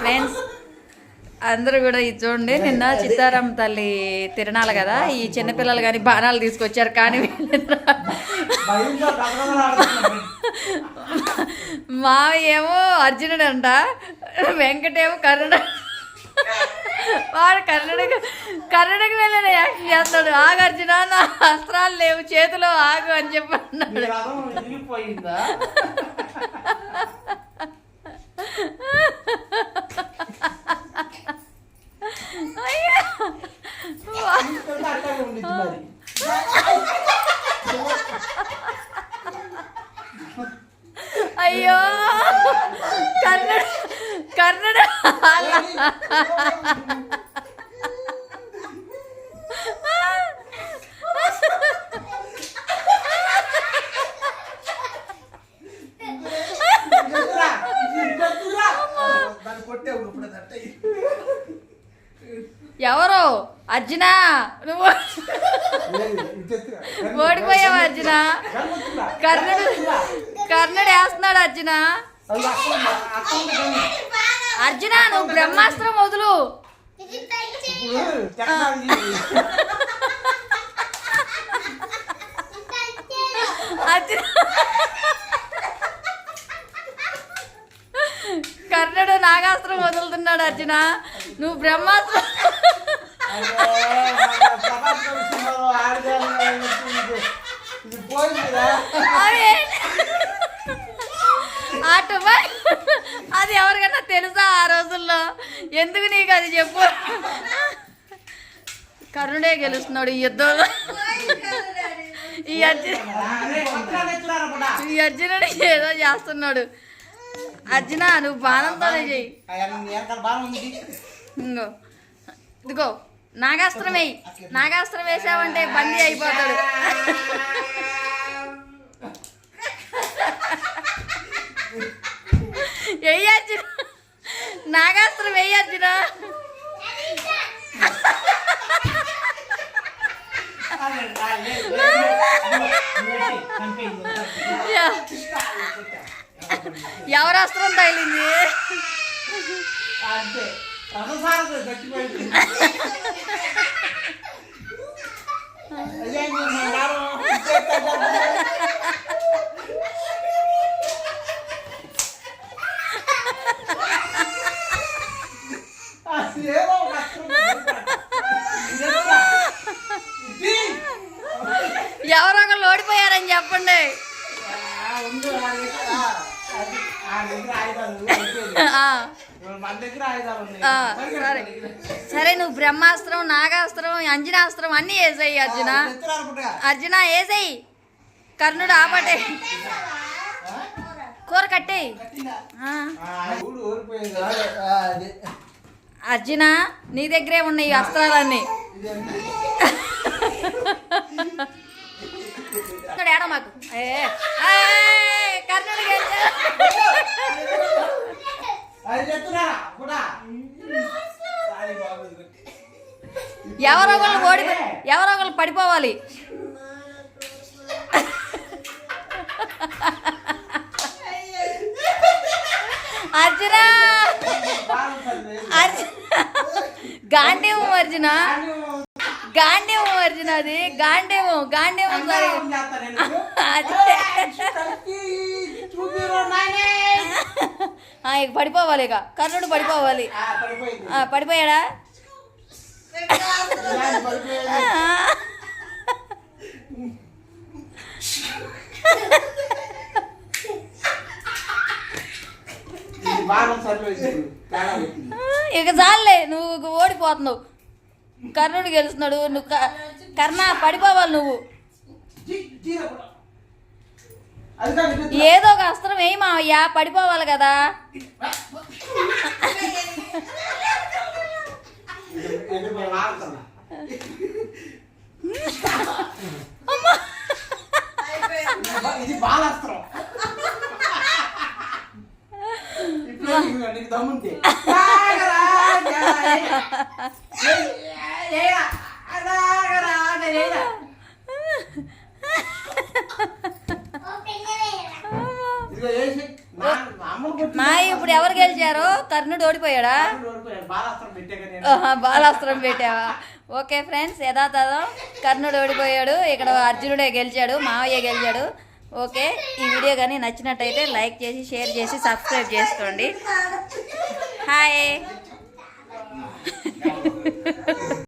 Friends. అందరూ కూడా ఇది చూడండి నిన్న చిత్తారాం తల్లి తిరణాలు కదా ఈ చిన్నపిల్లలు కానీ బాణాలు తీసుకొచ్చారు కానీ మావేమో ఏమో అర్జునుడు అంట వెంకటేమో కర్ణుడు. వాడు కర్ణుడికి కర్ణుడికి వెళ్ళిన యాక్షన్ చేస్తాడు. ఆగు అర్జున నా అస్త్రాలు లేవు చేతిలో ఆగు అని చెప్పి ఇప్పుడు అది అట్టయి. ఎవరు అర్జున నువ్వు. ఓడిపోయావు అర్జున గన్నెత్తురా. కర్ణుడు వేస్తున్నాడు అర్జున. అర్జున నువ్వు బ్రహ్మాస్త్రం వదులు. అర్జున. కర్ణుడు నాగాస్త్రం వదులుతున్నాడు అర్జున. నువ్వు బ్రహ్మాస్త్రం. పోయిందిరా. ఎందుకు నీకు అది చెప్పు? కరుణే గెలుస్తున్నాడు ఈ యుద్ధంలో ఈ అర్జున ఈ అర్జునుడు ఏదో చేస్తున్నాడు. అర్జున నువ్వు బాణంతోనే చెయ్యి. ఇంకో. ఇదిగో నాగాస్త్రం వేయి. నాగాస్త్రం వేసావంటే బందీ అయిపోతాడు. ఎవరు అస్త్రం తగిలింది అంతే రససారతో గట్టిపోయింది అయ్యా, నేను మన నాన్న ఇచ్చేస్తాను. అది ఏదో ఒక అస్త్రం ఇది ఎట్లా? ఇది? ఎవరో ఒకళ్ళు ఓడిపోయారని చెప్పండి ఆ, ఉంది, ఆ దగ్గర, ఆ, అది, ఆ దగ్గర ఆయుధాలు అయిపోయింది. ఆ, మన దగ్గర ఆయుధాలు ఉన్నాయి ఆ, సరే. సరే నువ్వు బ్రహ్మాస్త్రం నాగాస్త్రం అంజనాస్త్రం అన్నీ వేసేయి అర్జున. అర్జున వేసేయి. కర్ణుడు ఆపటే. కూర కట్టేయి. అర్జున నీ దగ్గరే ఉన్నాయి ఈ అస్త్రాలన్నీ. ఏడ మాకు? ఏ, ఏ, కర్ణుడు గెలిచాడు. అది ఎత్తురా కూడా సారీ బాబు ఇది కొట్టి. ఎవరో ఒకళ్ళు ఓడి ఎవరో ఒకళ్ళు పడిపోవాలి. అర్జున. గాంధీవం అర్జున? గాంధీవం అర్జున అది? గాంధీవం గాంధీవం సరే. అదే. ఇక పడిపోవాలి ఇక. కర్ణుడు పడిపోవాలి. పడిపోయాడా. ఇక చాలే నువ్వు ఇక ఓడిపోతున్నావు. కర్ణుడు గెలుస్తున్నాడు. నువ్వు కర్ణ పడిపోవాలి నువ్వు జీ, జీరా కూడా. అది కాదు, ఇది ఎత్తురా. ఏదో ఒక అస్త్రం వేయి మావయ్యా పడిపోవాలి కదా. మా ఇప్పుడు ఎవరు గెలిచారు? కర్ణుడు ఓడిపోయాడా? బాలాస్త్రం పెట్టావా? ఓకే ఫ్రెండ్స్ యథాతథం. కర్ణుడు ఓడిపోయాడు. ఇక్కడ అర్జునుడే గెలిచాడు మావయ్య గెలిచాడు. ఓకే ఈ వీడియో కానీ నచ్చినట్టయితే లైక్ చేసి షేర్ చేసి సబ్స్క్రైబ్ చేసుకోండి. హాయ్.